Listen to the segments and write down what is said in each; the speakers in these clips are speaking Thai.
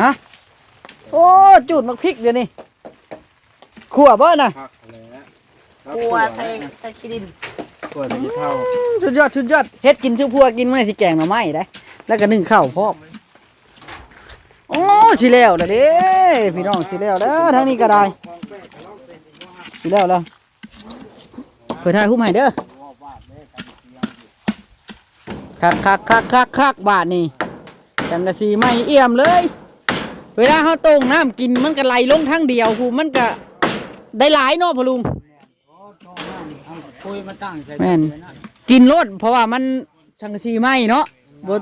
ฮะโอ้จูดมักพริกเดี๋ยวนี้ขัวบ่น่ะผักอะไรนะกลัวใส่ใส่ขี้ดินกลัวจะเท่าอืมสุดยอดสุดยอดเฮ็ดกินชุบพัวกินมื้อนี้สิแกงหน่อไม้ได้ แล้วก็นึ่งข้าวพร้อมโอ้สิแล้วเด้อเด้พี่น้องสิแล้วแล้วทางนี้ก็ได้สิแล้วแล้วเปิดให้หุ้มให้เด้อคักคักคักคักคักบาทนี่จังกะสีไม่เอี่ยมเลย เวลาเขาต้มน้ำกินมันก็ไหลลงทั้งเดียวคูมันก็ได้หลายเนาะพ่อลุงคุยมาตั้งใจแม่นกินรดเพราะว่ามันชังกะสีไหมเนาะบ่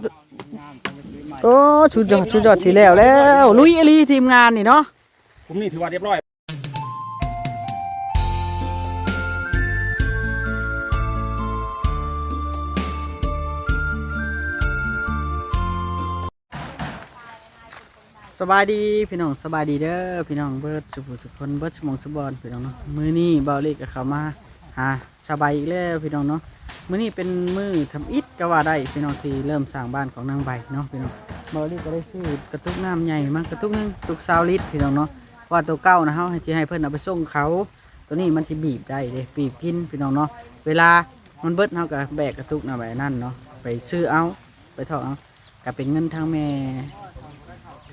โอ้ชุดยอดชุดยอดสีแล้วแล้ว ลุยอหลีทีมงานนี่เนาะผมนี่ถือว่าเรียบร้อย บายดีพี่น้องสบายดีเด้อพี่น้องเบิร์ดสุภสุคนเบิร์ดสมองสุบอลพี่น้องเนาะมือนี้เบาเล็กกับเขามาหาชาวใบอีกแล้วพี่น้องเนาะมือนี้เป็นมือทำอิฐก็ว่าได้พี่น้องที่เริ่มสร้างบ้านของนางใบเนาะพี่น้องเบาเล็กก็ได้ซื้อกระตุกน้ำใหญ่มากกระตุกนึงตุกซาวลิตพี่น้องเนาะว่าตัวเก่านะเฮาให้สิให้เพิ่อนเอาไปส่งเขา ตัวนี้มันสิบีบได้เด้บีบกินพี่น้องเนาะเวลามันเบิดเฮาก็แบกกระตุกน่ะไปนั่นเนาะไปซื้อเอาไปถอกเอาก็เป็นเงินทางแม่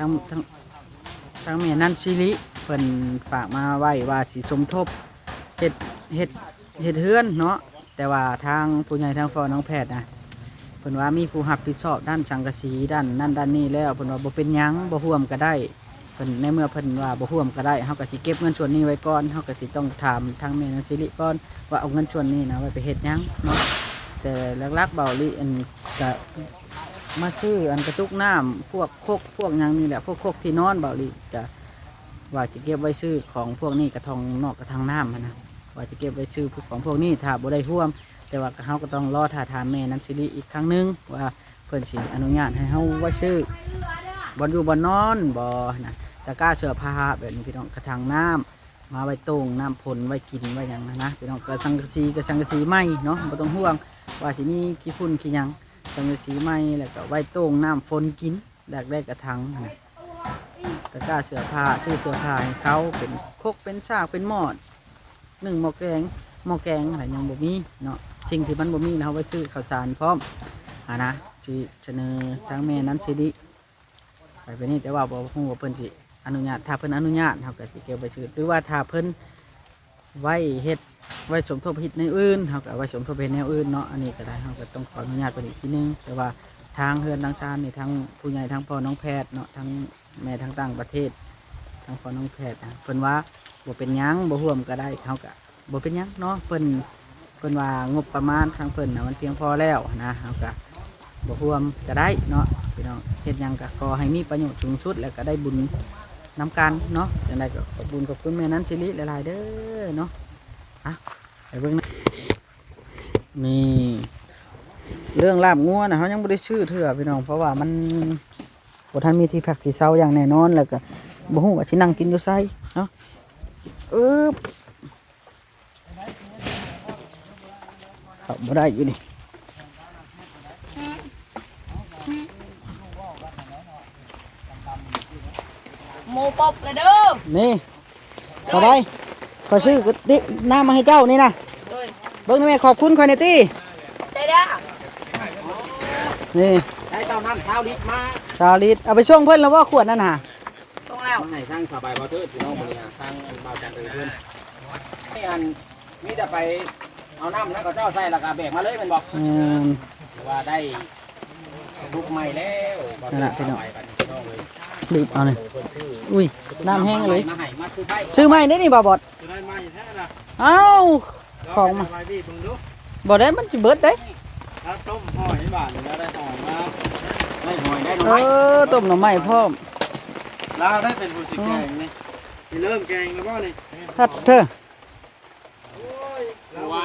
ทางทางทางแม่นั่นชิลิเพิ่นฝากมาไว้ว่าสิสมทบเฮ็ดเฮ็ดเฮ็ดเฮือนเนาะแต่ว่าทางผู้ใหญ่ทางฟอน้องแพทย์นะเพิ่นว่ามีผู้รับผิดชอบด้านสังกะสีด้านนั่นด้านนี้แล้วเพิ่นว่าบ่เป็นหยังบ่ร่วมก็ได้เพิ่นในเมื่อเพิ่นว่าบ่ร่วมก็ได้เฮาก็สิเก็บเงินส่วนนี้ไว้ก่อนเฮาก็สิต้องถามทางแม่นั่นชิลิก่อนว่าเอาเงินส่วนนี้นะไว้ไปเฮ็ดหยังเนาะแต่หลักๆเบาลิอันก็ มาซื้ออันกระตุกน้ำพวกโคกพวกยังนี่แหละพวกโคกที่นอนเบาหลีจะว่าจะเก็บไว้ซื้อของพวกนี้กระทองนอกกระทางน้ำนะว่าจะเก็บไว้ซื้อพวกของพวกนี้ถ้าบ่ได้ท่วม แต่ว่าเขาก็ต้องรอท่าทามแม่น้ำซิริอีกครั้งหนึงว่าเพิ่นสิอนุญาตให้เฮาไว้ซื้อบอลอยู่บอลนอนบ่นะตะกร้าเสื้อผ้าแบบนี้พี่น้องกระทางน้ำมาไว้ตรงน้ำพลไว้กินไว้หยังนะนะพี่น้องกระสังกระสีกระสังกระสีไหมเนาะบ่ต้องห่วงว่าสิมีขี้ฝุ่นขี้ยัง สังกะสีไม้แล้วก็ไว้โต้งน้ำฝนกินแลกได้กระทังนะตะกร้าเสื้อผ้าชื่อเสื้อผ้าให้เขาเป็นคกเป็นซากเป็นหมอดหนึ่งหม้อแกงหม้อแกงอะไรยังบ่มีเนาะสิ่งที่มันบ่มีนะเขาไว้ซื้อข้าวสารพร้อมอ่านะที่เสนอทางแม่นั้นสิดิไปไปนี่แต่ว่าบ่ฮู้ว่าเพิ่นสิอนุญาตถ้าเพิ่นอนุญาตเขาก็สิเก็บไว้ซื้อหรือว่าถ้าเพิ่นไว้เฮ็ด ไว้สมทบหิตในอื่นเขาก็ไว้สมทบเป็นแนวอื่นเนาะอันนี้ก็ได้เขาก็ต้องขออนุญาตเป็นอีกทีนึง แต่ว่าทางเฮือนทางชาญนี่ทางผู้ใหญ่ทางพ่อน้องแพทย์เนาะทางแม่ทางต่างประเทศทางพ่อน้องแพทย์นะเพิ่นว่าบ่เป็นยังบ่ร่วมก็ได้เขาก็บ่เป็นยังเนาะเพิ่นเพิ่นว่างบประมาณทางเพิ่นนะมันเพียงพอแล้วนะเขาก็บ่ร่วมก็ได้เนาะพี่น้องเฮ็ดยังก็ขอให้มีประโยชน์สูงสุดแล้วก็ได้บุญน้ำกันเนาะจังไดก็ขอบคุญขอบคุณแม่นั้นสิริหลายๆเด้อเนาะ อะไปเบิ่งนะนี่เรื่องลาบงัวนะเขายังไม่ได้ชื่อเถื่อพี่น้อง เพราะว่ามันบ่ทันมีที่พักที่เซาอย่างแน่นอนแล้วก็บ่ฮู้ว่าสินั่งกินอยู่ไสเนาะอึ๊บเข้าบ่ได้อยู่นี่โมปบเลยเด้อนี่เข้าไป ขอซื้อดิน้ำมาให้เจ้านี่นะโดยเบิ่งหน่อยแม่ขอบคุณคอยในตี้ได้ด้านี่ได้เต้าน้ำเช้าลิตรมาชาวลิตเอาไปช่วงเพิ่นแล้วว่าขวดนั่นน่ะส่งแล้วมาให้ทางสบายบ่เทิดพี่น้องมื้อนี้ฮะทางบ่าวจันทร์เอิ้นเพิ่นนี่อันมีแต่ไปเอาน้ำแล้วก็เจ้าใส่แล้วก็แบกมาเลยแม่นบ่อืมว่าได้ลูกใหม่แล้วบ่นั่นแหละพี่น้อง สบายบัดนี้พี่น้องเลยรีบเอาเลยเพิ่นซื้ออุ้ยน้ำแห้งเลยมาให้มาซื้อไปซื้อใหม่ได้นี่บ่บอดจะได้มาอยู่แท้ละเอ้าของมาไปพี่มึงดูบ่ได้มันสิเบิดได้ถ้าต้มหอยบาทแล้วได้หอยมาได้หอยได้หเอน่อยอต้มหน่อไม้พร้อมลาวได้เป็นผู้สิแกงนี่สิเริ่มแกงแล้วบ่นี่ทัดเธอเมื่อว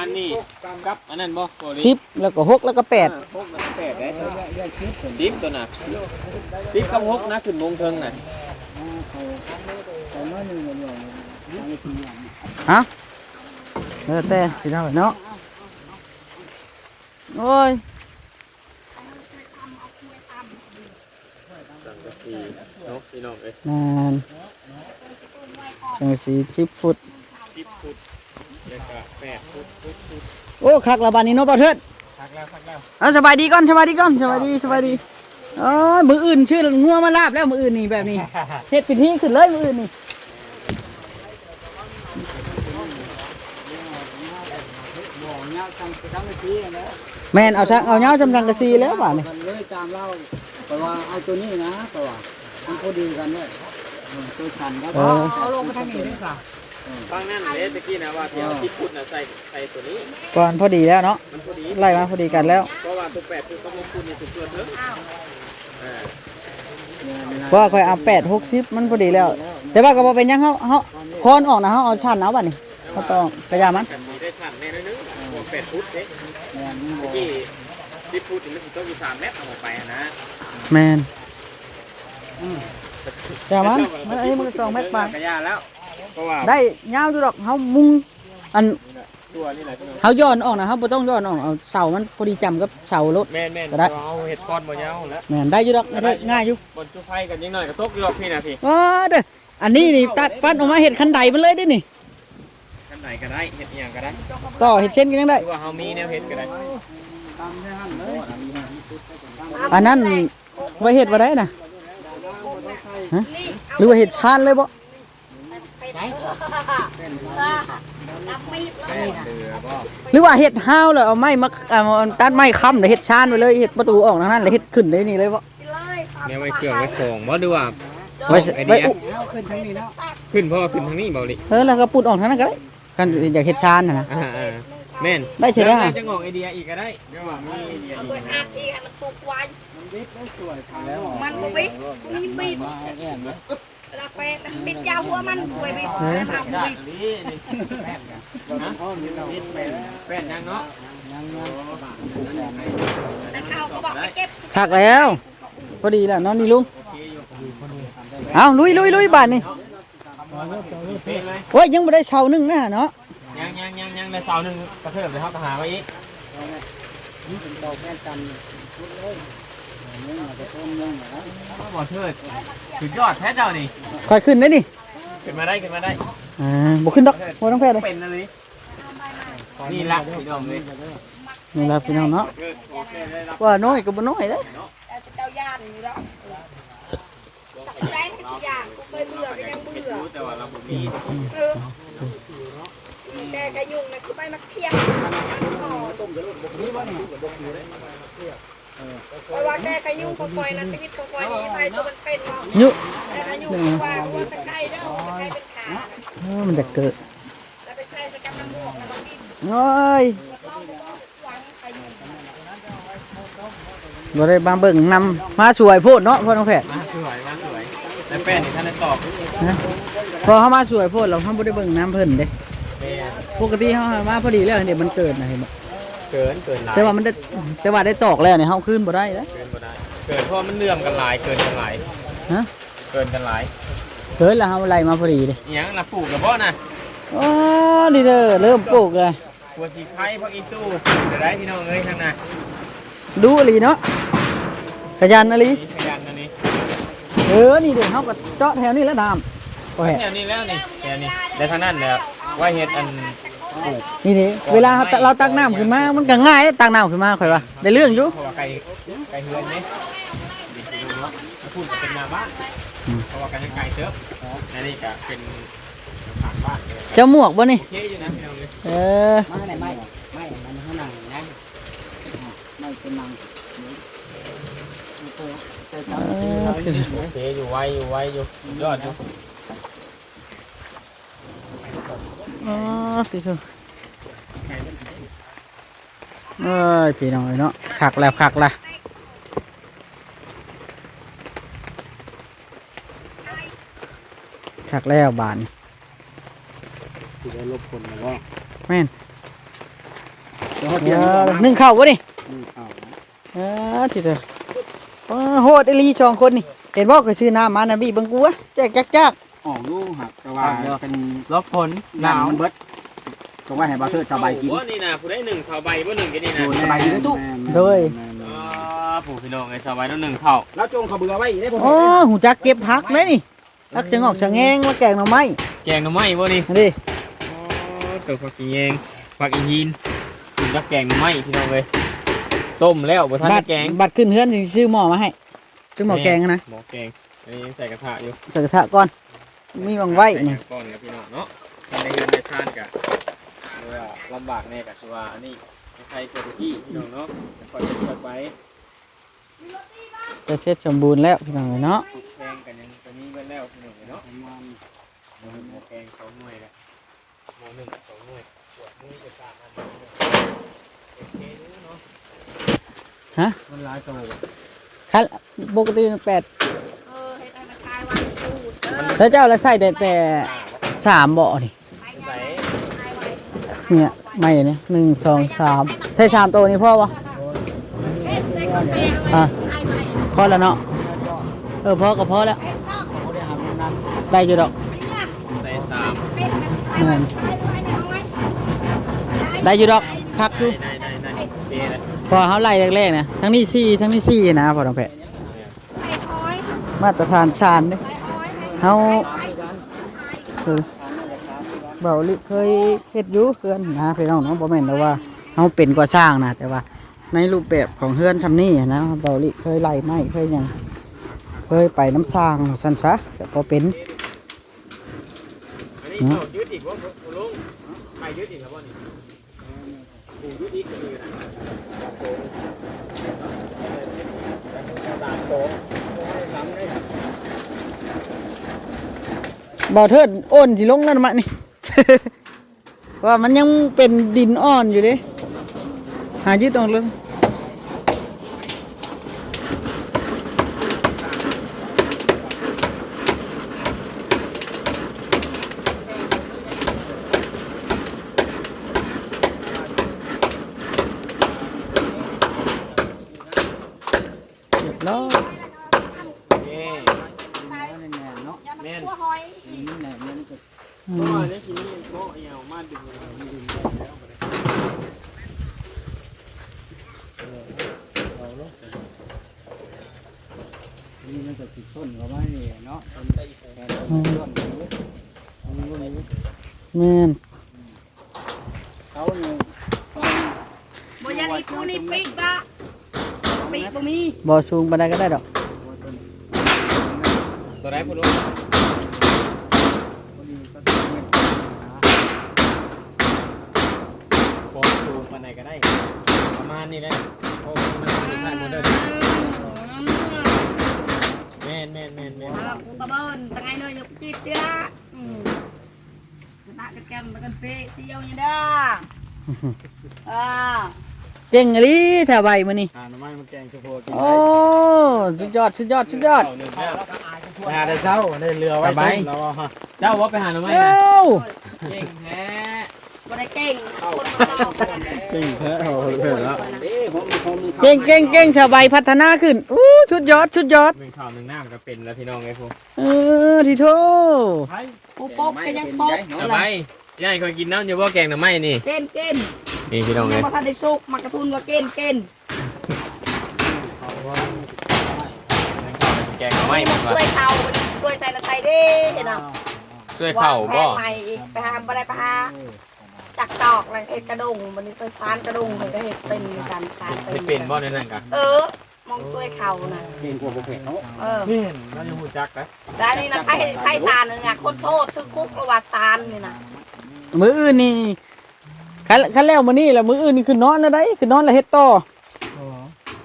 านนี่กับอันนั้นบ่บ่ดิสิบแล้วก็หกแล้วก็แปดพกแล้วก็แปดได้ดิบตัวน่ะดิบกับหกนะขึ้นมงเทิงน่ะฮะเออแต่พี่น้องเนาะโอ้ยสังกะสีสีเนาะพี่น้องเอ้ยนานสังกะสีสิบฟุตสิบฟุต แล้วก็แปดฟุตฟุตฟุตโอ้คักละบานนี้เนาะบ่าวเทิดพักแล้วพักแล้วเอาสบายดีก่อนสบายดีก่อนสบายดีสบายดีโอ้ยมืออื่นชื่องัวมาลาบแล้วมืออื่นนี่แบบนี้เฮ็ดพิธีขึ้นเลยมืออื่นนี่แม่นเอาชักเอาเงาจำจังกะซีแล้วบ่านี่เลยตามเล่าแต่ว่าเอาตัวนี้นะแต่ว่ามันพอดีกันด้วยเออตัวชันครับเออเอาลงมาทางนี้ด้วยค่ะ ฟังนั่นเลยตะกี้นะว่าเที่ยวสิบฟุตน่ะใส่ใส่ตัวนี้ ก่อนพอดีแล้วเนาะมันพอดี ไล่มาพอดีกันแล้วเพราะว่าตัวแปดคือเขาลงทุนในตัวเถอะอ่าเพราะว่าค่อยเอาแปดหกสิบมันพอดีแล้ว แต่ว่าก็บ่เป็นหยังเฮาเฮาคอนออกนะเฮาเอาชั้นเอาบัดนี้เฮาต้องกระยามันกันมีได้สั่นแน่นึงพวกแปดฟุตเด้ตะกี้สิบฟุตนี่มันสิต้องอยู่สามเมตรเอาออกไปอะนะแมนกระยามันมันอันนี้มันก็สองเม็ดไปกระยาแล้ว เพราะว่าได้ยาวอยู่ดอกเฮามุงอันตัวนี่แหละพี่น้องเฮาย้อนออกนะเฮาบ่ต้องย้อนออกเอาเสามันพอดีจำกับเสารถแม่นแม่นก็ได้เอาเห็ดก้อนบ่ยาวแล้วแม่นได้อยู่ดอกได้ง่ายอยู่บนจุไฟกันยิ่งหน่อยก็ตกอยู่ดอกพี่นะพี่อ๋อเด้ออันนี้นี่ตัดปั้นออกมาเฮ็ดคันใดมันเลยเด้นี่กันไหนก็ได้เห็ดอหย่างก็ได้ต่อเฮ็ดเช่นกันยังได้หรือว่าเฮามีแนวเห็ดก็ได้อันนั้นไว้เฮ็ดบ่ได้นะฮะหรือว่าเฮ็ดชานเลยบ่ นับมีดเลยนหรือว่าเฮ็ดห้าวแล้วเอาไม้มาเอาตัดไม้ค้ำแล้วเฮ็ดชานไปเลยเฮ็ดประตูออกทางนั้นแล้วเฮ็ดขึ้นได้นี่เลยบ่เลยแนวไว้เครื่องไว้ขงบ่ดูว่าไว้ไอไว้เดียอุขึ้นทางนี้แล้วขึ้นเพราะว่าขึ้นทางนี้เบาลิเออแล้วก็ปุดออกทางนั้นก็ได้กันอยากเฮ็ดชานนะแม่นได้เถอะนะแล้วจะงอกไอเดียอีกก็ได้เดี๋ยวว่ามีไอเดียเอาอีเปิกดอาร์ตีให้มันสุกไว้แล้วมันบ่บิดมันมีบีบมาแอนนะ เวลาไปนะบิดยาหัวมันป่วยบีบแล้วมาบีบนี่นี่แป้นกันเราพ่อมีเรานิดไปแล้วแป้นยังเนาะแต่เขาก็บอกไปเก็บคักแล้วพอดีแล้วเนอนนี่ลุงเอาลุยลุยลุยบาดนี่โอ้ยยังบ่ได้เช่านึงนะเนาะยังยังยังยังในเสาหนึ่งกระเทิบเลยครับไปหาไว้อีก นี่เป็นดอกแม่จันทร์ชุดเลยนี่อาจจะต้มยังนะบ่เทิดสุดยอดแท้เจ้านี่ค่อยขึ้นได้นี่ขึ้นมาได้ขึ้นมาได้อ่าบ่ขึ้นดอกบ่ต้องแพ้เลยเป็นอะไรนี่ละพี่น้องเลยนี่ละพี่น้องเนาะว่าน้อยก็บ่น้อยเด้แต่เจ้าย่านอยู่แล้วได้ทุกอย่างกูเคยเบื่อก็ยังเบื่อแต่ว่าเราบ่มีเออแต่กระยุงนะคือไปมาเทียงมันต่อ เพราะว่าแกกระยุงคอยๆนะชีวิตคอยๆนี่ไปตัวมันเป็นเนาะยุแต่กระยุงคือว่าวัวสะไคร้เด้อวัวสะไคร้เป็นขาเออมันจะเกิดแล้วไปใส่สกัดน้ำมูกแล้วมันบินโอ้ยเราบอกหวังกระยุงบ่ได้มาเบิ่งนำมาสวยโพดเนาะพ่อน้องแพทย์มาสวยมาสวยแต่แป้นนี่ท่านได้ตอบนะพอเฮามาสวยโพดเราเฮาบ่ได้เบิ่งน้ำเพิ่นเด้แม่ปกติเฮามาพอดีแล้วเดี๋ยวมันเกิดนะเห็นบ่เกินเกินหลายแต่ว่ามันได้แต่ว่าได้ตอกแล้วเนี่ยเฮาขึ้นบ่ได้เด้เกินบ่ได้เกินเพราะมันเลื่อมกันหลายเกินกันหลายฮะเกินกันหลายเกิดแล้วเฮาไล่มาพอดีเด้อีหยังล่ะปลูกกับบ่น่ะอ๋อนี่เด้อเริ่มปลูกเลยหัวสีไข่พวกอีตู้เดี๋ยวได้พี่น้องเอ้ยข้างหน้าดูอีหลีเนาะขยันอีหลีมีขยันอันนี้เออนี่เด้เฮาก็เจาะแถวนี้แล้วน้ำโอ้ย แถวนี้แล้วนี่แถวนี้และทางนั้นเนี่ยว่าเฮ็ดอันปลูก นี่นี่เวลาเราเราตักน้ำขึ้นมามันก็ง่ายเด้ตักน้ำขึ้นมาข่อยว่าได้เรื่องอยู่เพราะว่าไก่ไก่เฮือนนี่ดิดูเนาะพูดจะเป็นหน้าบ้านเพราะว่าไก่ยังไก่เติบอันนี้ก็เป็นทางบ้านเลยเจ้าหมวกบ่นี่โอเคอยู่นะพี่น้องเลยเออไม่ไหนไม่ไม่มันข้างหลังนะไม่เป็นนังเออโอเคอยู่ไวอยู่ไวอยู่สุดยอดอยู่ อ๋อติดเอ้ยพี่น้องเอ้ยเนาะคักแล้วคักละคักแล้วบานที่ได้ลบคนแล้วก็แม่นเดี๋ยวเอเดี๋ยวอนึ่งข้าววะนี่เอาเออทีเดียวเออโหดไอหลีสองคนนี่ เห็นบอกเคยซื้อน้ำมานะบี้เบังกูวะแจกจักจัก ออกลูกหักแต่ว่าเป็นลบฝนหนาวเบิดจงไว้ให้บ่าวเทิดสบายกินว่านี่นะผู้ได้หนึ่งชาวใบว่าหนึ่งกันนี่นะโอ้สบายดีนะตุ๊กโดยอ๋อผู้พี่น้องไอ้ชาวใบต้องหนึ่งเท่าแล้วจงเขาเบื่อไว้อีกได้ผมโอ้หูจักเก็บผักเลยนี่ผักจะงอกชะแงงมาแกงหน่อไม้แกงหน่อไม้บ่นี่อันนี้อ๋อตัวผักอีเองผักอีหินกินกับแกงหน่อไม้พี่น้องเลยต้มแล้วบ่ทันบัได้ตรแกงบัตรขึ้นเฮือนสิซื้อหม้อมาให้ซื้อหม้อแกงนะหม้อแกงอันนี้ใส่กระทะอยู่ใส่กระทะก่อน มีวางไว้ใส่นี่ก่อนกับพี่น้องเนาะทำในเรือนในชาติกะเรียกว่าลำบากแน่กะคือว่าอันนี้ใครเกิดที่พี่น้องเนาะคอยเป็นคอยไปจะเสร็จสมบูรณ์แล้วพี่น้องเอ้ยเนาะแกงกันยังตัวนี้เบิ่แล้วพี่น้องเนาะหม้อแกงสองหน่วยละหม้อหนึ่งสองหน่วยขวดมือจะสามอันโอเคเนาะมันหลายโตคันปกติแปด แล้วเจ้าละใส่แต่แต่สามเบาะนี่ไปไงคลายไว้เนี่ยไม่เนี่ยหนึ่งสองสามใช่สามตัวนี้พ่อวะเฮ็ดได้ก็แม่อะไอ้ไว้พอแล้วเนาะเออพอก็พอแล้วเฮ็ดต้องได้อยู่ดอกเนี่ยใส่สามเป็นไอ้ไว้ไอ้ไว้ในห้อยได้อยู่ดอกคักอยู่ได้ได้ได้ได้โอเคเลยพอเขาไล่แรกๆนะทั้งนี้ซี่ทั้งนี้ซี่นะพอต้องแพะไอ้ห้อยมาตรฐานชานเด้ไอ้ห้อย เฮาคือเบาลิเคยเฮ็ดอยู่เพื่อนนะพี่น้องเนาะบ่แม่นแต่ว่าเฮาเป็นกว่าสร้างนะแต่ว่า ในรูปแบบของเฮือนชำนี้นะเบาลิเคยไล่ไม้เคยยังเคยไปน้ำสร้างซั่นซะแต่พอเป็นอันนี้ยืดอีกว่าคุณลุงใครยืดอีกครับว่นี่กูยืดอีกคือนะสามโต๊ะสามได้ บ่เทิดโอนสิลงแล้วนะมะนี่ ว่ามันยังเป็นดินอ่อนอยู่เด้หายึดตรงเลยเรียบร้อย โอเค เนาะ แม่น หัวห้อย นี่แหละเนี่ยก็ อื เพราะ ม ว่าในที่นี้โต๊ะยาวมาดึงดึงแล้ว นี่มันก็ติดต้นเขาไว้นี่เนาะต้นไแค่ต้นต้นอยู่มันก็มี แม่น เขาเนี่ย บ่ยันอีกูนี่ปีกบ่ปีกบ่มีบ่สูงปานใดก็ได้ดอกตัวไหนคุณลุงโป๊ะชูปันไหนก็ได้ ประมาณนี้แหละโอ้มันได้หมดเลยแม่นแม่นแม่นแม่น À, cũng cảm ơn tặng ai nơi nhục chít chứ ừ. Sẽ tạo cái kem và cần phê siêu như đó à เก่งอีหลีแถวใบมื้อนี้อ่าน้ำมันมันแกงชูโพกินโอ้สุดยอดสุดยอดสุดยอดหนึ่งแล้วไปหาแต่เช้าได้เรือไว้สบายต้มแล้วฮะเจ้าว่าไปหาหน่อไม้เอ้นะาเก่งแท้ Vào đây kênh Con mà đau เก่งแท้โอ้โหเพื่อนแล้วเด้ผมผมเก่งเก่งเก่งชาวใบพัฒนาขึ้นอู้สุดยอดสุดยอดหนึ่งข่าวหนึ่งหน้ามันก็เป็นแล้วพี่น้องไงพวกเออทีโท Bố bốp cái nhang bốp สบายยายคนกินน้ำอย่าว่าแกงหน่อไม้นี่ Kênh kênh นี่พี่น้องไง Nhưng mà thật đi sụp mà cái thun vào kênh kênh แกงหน่อไม้ Đi มัน một ว่า xuôi thầu Xuôi xài là xài đi Thế nào ช่วยเข่า Quạt บ่ phèn mày Phải hàm vào đây phải hà Chặt tọt là cái cái đùng Mình đi phải sán cái đùng Rồi cái hệt tình Sán sán เฮ็ดเป็นบ่ในนั้นกัน Ừ Mong xuôi khẩu nè เป็นพวกพวกเผ็ดเนาะ Ừ นี่เรายังหูจักนะได้นี่นะไพ่ไพ่ซานนี่นะคนโทษคือคุกระวัติซานนี่นะมืออื่นนี่ คันคันแล้วมื้อนี้แล้วมื้ออื่นนี่คือนอนแล้วได้คือนอนแล้วเฮ็ดต่อ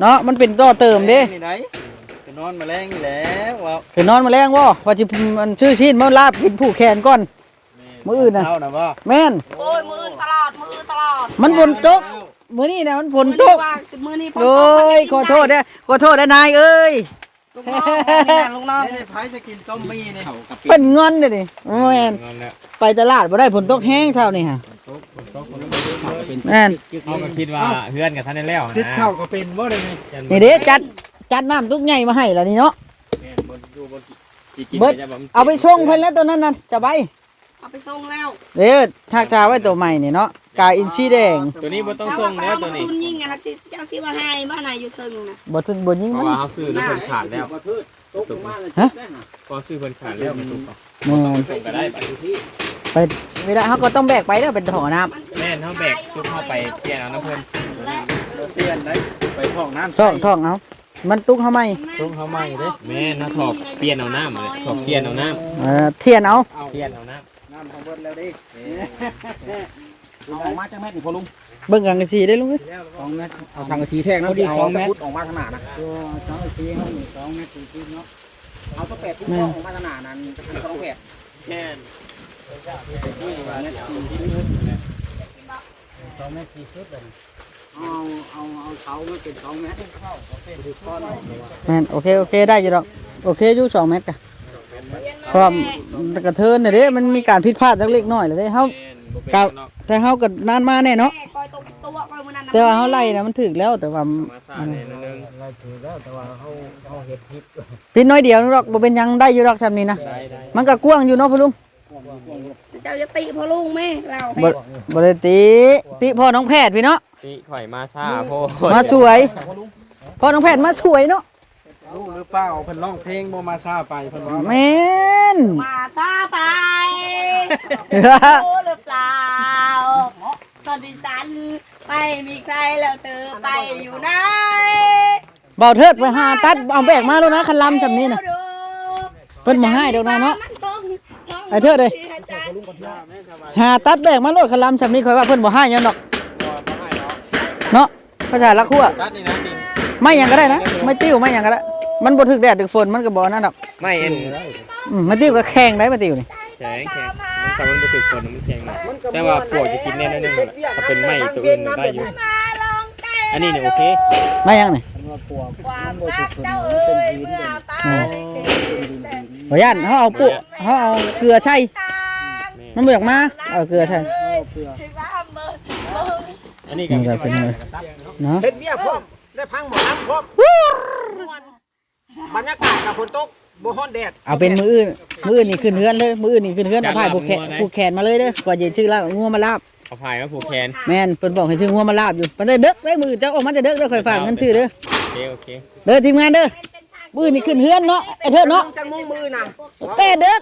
เนาะมันเป็นต่อเติมเด้นี่ไหนจะนอนมาแรงนี่แหล้วว่าคือนอนมาแรงบ่ว่าสิมันชื่อชีนมาลาบกินผู้แขนก่อน มื้ออื่นน่ะเช้านะว่าแม่นโอ้ยมืออื่นตลอดมืออื่นตลอดมันฝนตกมื้อนี้นะมันฝนตกมือว่าสิมือนี้ฝนตกโอ้ยขอโทษเด้อขอโทษนะนายเอ้ย ลูกน้องนี่นะลูกน้องไอ้ไผจะกินต้มมีนี่เขากับเป็นงอนเด้อนี่แม่นงอนแล้วไปตลาดบ่ได้ฝนตกแห้งเท่านี่ฮะเป็นแม่นเขาก็คิดว่าเพื่อนกับท่านได้แล้วซิดนะเข้าก็เป็นบ่ได้นี่นี่เด้จัดจัดน้ำตุกใหญ่มาให้แล้วนี่เนาะบนอยู่บนสิกินเบิดจะแบบเอาไปส่งเพิ่นแล้วตัวนั้นน่ะจะไปเอาไปส่งแล้วเด้อทักทายไว้ตัวใหม่นี่เนาะ กาอินซีแดงตัวนี้บ่ต้องส่งแล้วตัวนี้คุณยิงไงล่ะสิเจ้าสิว่าให้บ้านไหนอยู่เทิงนะบ่ทุนบ่ยิงเพมัราะนว่าเขาซื้อแล้วเพิ่นขาดแล้วบ่ทืดตกลงมาเลยฮะได้น่ะพอซื้อเพิ่นขาดแล้วมันถูกต้องแม่นส่งก็ได้บัดอยู่ที่ไปเวลาเขาก็ต้องแบกไปเด้อเป็นถ่อน้ำแม่นเฮาแบกจุกเข้าไปเปลี่ยนเอาน้ำเพิ่นเสียนได้ไปห้องน้ำท่องท่องเอามันตุกเขาไหมจุกเข้าใหม่เด้แม่นเฮาถอกเปลี่ยนเอาน้ำเลยถอกเสียนเอาน้ำเออเทียนเอาเปลี่ยนเอาน้ำน้ำของเบิดแล้วดิ เอาออกมาจังแม่นี่พ่อลุงเบิ่งกันกะสีได้ลุงเอ้ยสองเมตรเอาสังกะสีแท่งเนาะที่เอาตะพุดออกมาขนาดนะตัวสังกะสีเขาสองเมตรสี่สิบเนาะเอาตัวแปดพุดออกมาขนาดนั้นเป็นสองแปดแม่นสองเมตรสี่สิบเลยเอาเอาเอาเสามาเป็นสองเมตรเข้าโอเคดูก้อนแม่นโอเคโอเคได้อยู่ดอกโอเคอยู่สองเมตรกะความกระเทินเนี่ยเด้มันมีการผิดพลาดเล็กๆน้อยเลยเด้เฮา แม่นบ่เป็นหยังหรอกแต่เฮาก็นานมาแน่เนาะแม่คอยตกตัวคอยมันนั่นแต่ว่าเฮาไล่นะมันถึกแล้วแต่ว่ามาซ่าแน่นนึงอะไรถือแล้วแต่ว่าเขาเขาเห็ดพิษผิดน้อยเดียวนึงดอกบ่เป็นหยังได้อยู่ดอกซำนี้นะได้ได้มันก็กว้างอยู่เนาะพ่อลุงเจ้าจะติพ่อลุงไหมเราบ่บ่ได้ติติพ่อน้องแพทย์พี่เนาะติข่อยมาซ่าโพดมาสวยพ่อน้องแพทย์มาสวยเนาะ รู้หรือเปล่าเพิ่นร้องเพลงบ่มาซาไปเพิ่นว่าแม่นมาซาไปรู้หรือเปล่าตอนดิฉันไม่มีใครแล้วเธอไปอยู่ไหนเบาเทิดไปหาตัดเอาแบกมาแล้วนะคันลำซำนี้น่ะเพิ่นมาให้ดอกนะเนาะไอ้เทิดเด้หาตัดแบกมาโลดคันลำซำนี้ข่อยว่าเพิ่นบ่ให้หยังดอกเนาะภาษาละคั่วตัดนี่นะจริงไม่หยังก็ได้นะ ไม่ติ้วไม่หยังก็ได้ มันบ่ถึกแดดถึกฝนมันก็บ่นั่นดอกไม่เอ็นอืมไม่ติ้วก็แข็งได้ไม่ติ้วนี่แข็งแข็งมันถ้ามันบ่ถึกคนมันแข็งนะแต่ว่าปวกจะกินแน่นอนนึงแหละถ้าเป็นไม้ตัวอื่นน่ะได้อยู่อันนี้เนี่ยโอเคไม่หยังนี่เพิ่นว่าปวกความรักเจ้าเอ๋ยเมื่อตายบ่ย่านเฮาเอาปุเฮาเอาเกลือใส่แม่มันบ่อยากมาเอาเกลือใส่เอาเปลือกถึงว่าเมื่ออันนี้ก็นี่ก็เป็นเลยเนาะเฮ็ดเบี้ยพร้อมได้พังหมอน้ำพร้อม บรรยากาศกับฝนตกบ่ฮ้อนแดดเอาเป็นมืออื่นมืออื่นนี่ขึ้นเฮือนเลยมืออื่นนี่ขึ้นเฮือนเอาผ้าผูกแขนผูกแขนมาเลยเด้อก่อนจะชื่อลาบงัวมาลาบเอาพายมาผูกแขนแม่นเพิ่นบอกให้ชื่องัวมาลาบอยู่มันได้เด็กได้มือเจ้าออกมาจะเด็กเด้อค่อยฝากเงินชื่อเด้อโอเคโอเคเด้อทีมงานเด้อมือนี่ขึ้นเฮือนเนาะไอ้เถิดเนาะจังโมงมือน่ะแต่เด็ก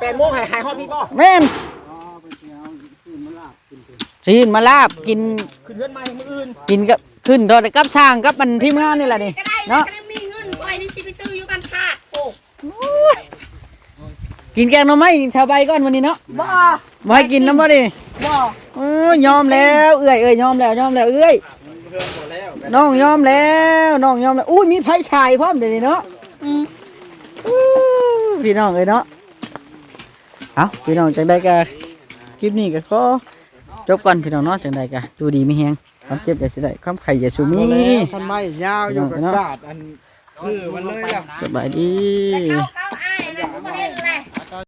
แปดโมงให้หายฮอดพี่บ่แม่น ซีนมาลาบกินขึ้นเรือนใหม่มื้ออื่นกินกับขึ้นโดยกับช่างกับมันทีมงานนี่แหละนี่ก็ได้เนาะก็ได้มีเงินไว้นี่สิไปซื้ออยู่บ้านธาตุโอ้กินแกงหน่อไม้ชาวใบก่อนวันนี้เนาะบ่บ่ให้กินน้ำบ่ดิบ่โอ้ยยอมแล้วเอื้อยเอ้ยยอมแล้วยอมแล้วเอื้อยน้องยอมแล้วน้องยอมแล้วอุ้ยมีไผชายพร้อมเดี๋ยวนี้เนาะอืมอู้พี่น้องเอ้ยเนาะเอาพี่น้องจังใดก็คลิปนี้ก็ขอ จบก่อนพี่น้องเนาะจังใดก็ดูดีมีแฮงความเจ็บอย่าสิได้ความไข่อย่าสูมีท่านไม้ยาวอยู่กับกาดอันคือมันเลยอะสบายดี